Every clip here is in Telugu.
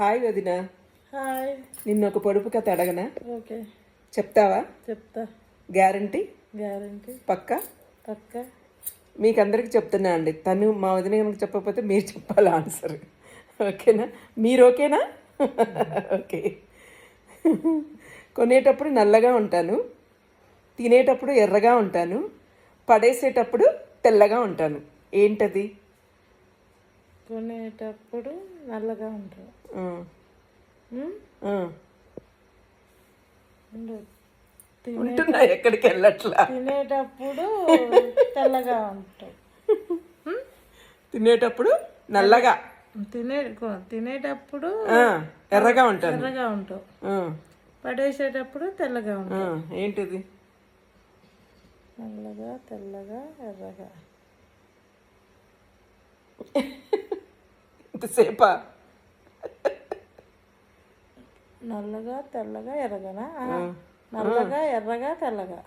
హాయ్ వదిన. హాయ్. నిన్న ఒక పొడుపు కథ అడగనా? ఓకే. చెప్తావా? చెప్తా. గ్యారంటీ? గ్యారంటీ. పక్కా? పక్క. మీకు అందరికి చెప్తున్నా అండి. తను మా వదిన కనుక చెప్పకపోతే మీరు చెప్పాలి ఆన్సర్? ఓకేనా? మీరు ఓకేనా? ఓకే. కొనేటప్పుడు నల్లగా ఉంటాను. తినేటప్పుడు ఎర్రగా ఉంటాను. పడేసేటప్పుడు తెల్లగా ఉంటాను. ఏంటది? కొనేటప్పుడు నల్లగా. తి- ఉంటున్నా ఎక్కడికి వెళ్ళట్లా? తినేటప్పుడు తెల్లగా ఉంటావు తినేటప్పుడు నల్లగా? తినే తినేటప్పుడు ఎర్రగా ఉంటాను ఎర్రగా ఉంటావు పడేసేటప్పుడు తెల్లగా ఉంటావు ఆ, ఏంటిది? నల్లగా తెల్లగా ఎర్రగా. ఇంతసేపా నల్లగా తెల్లగా ఎర్రగానా? నల్లగా ఎర్రగా తెల్లగా.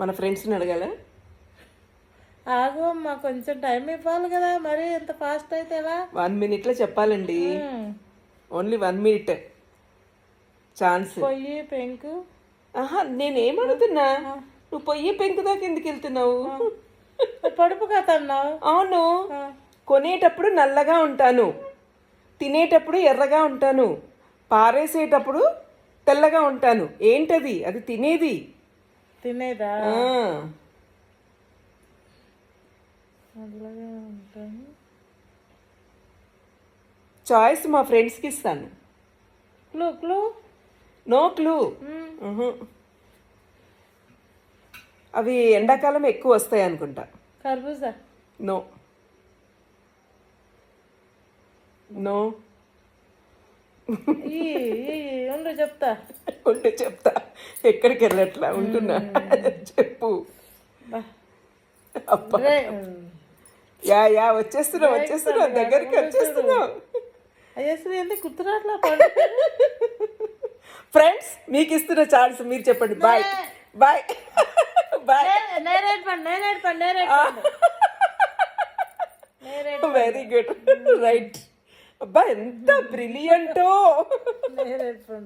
మన ఫ్రెండ్స్ని అడగాల? ఆగు అమ్మా కొంచెం టైం ఇవ్వాలి కదా మరి ఎంత ఫాస్ట్ అయితే ఎలా? వన్ మినిట్లో చెప్పాలండి. Only one minute. ఛాన్స్ పొయ్యి పెంకు? ఆహా నేనేం అడుగుతున్నా? నువ్వు పొయ్యి పెంకు దాకా ఎందుకు వెళ్తున్నావు? పడుపు కథ అన్నావు? అవును. కొనేటప్పుడు నల్లగా ఉంటాను. తినేటప్పుడు ఎర్రగా ఉంటాను. పారేసేటప్పుడు తెల్లగా ఉంటాను. ఏంటది? అది తినేది. తినేదా? చాయిస్ మా ఫ్రెండ్స్కి ఇస్తాను. Clue clue? No clue. అవి ఎండాకాలం ఎక్కువ వస్తాయి అనుకుంటా. కర్బూజా? నో. నో. ఈ, ఉండు చెప్తా. ఉంటే చెప్తా. ఎక్కడికి వెళ్ళట్లా? ఉంటున్నా. చెప్పు. అబ్బా. యా యా వచ్చేస్తున్నావు వచ్చేస్తున్నావు దగ్గరికి వచ్చేస్తున్నావు ఫ్రెండ్స్ మీకు ఇస్తున్న ఛాన్స్ మీరు చెప్పండి. బాయ్ బాయ్ நேரேட் பண்ணு நேரேட் பண்ணு நேரேட் பண்ணு வெரி குட் ரைட் அப்பா எந்த பிரில்லியன்ட்டோ நேரேட் பண்ணு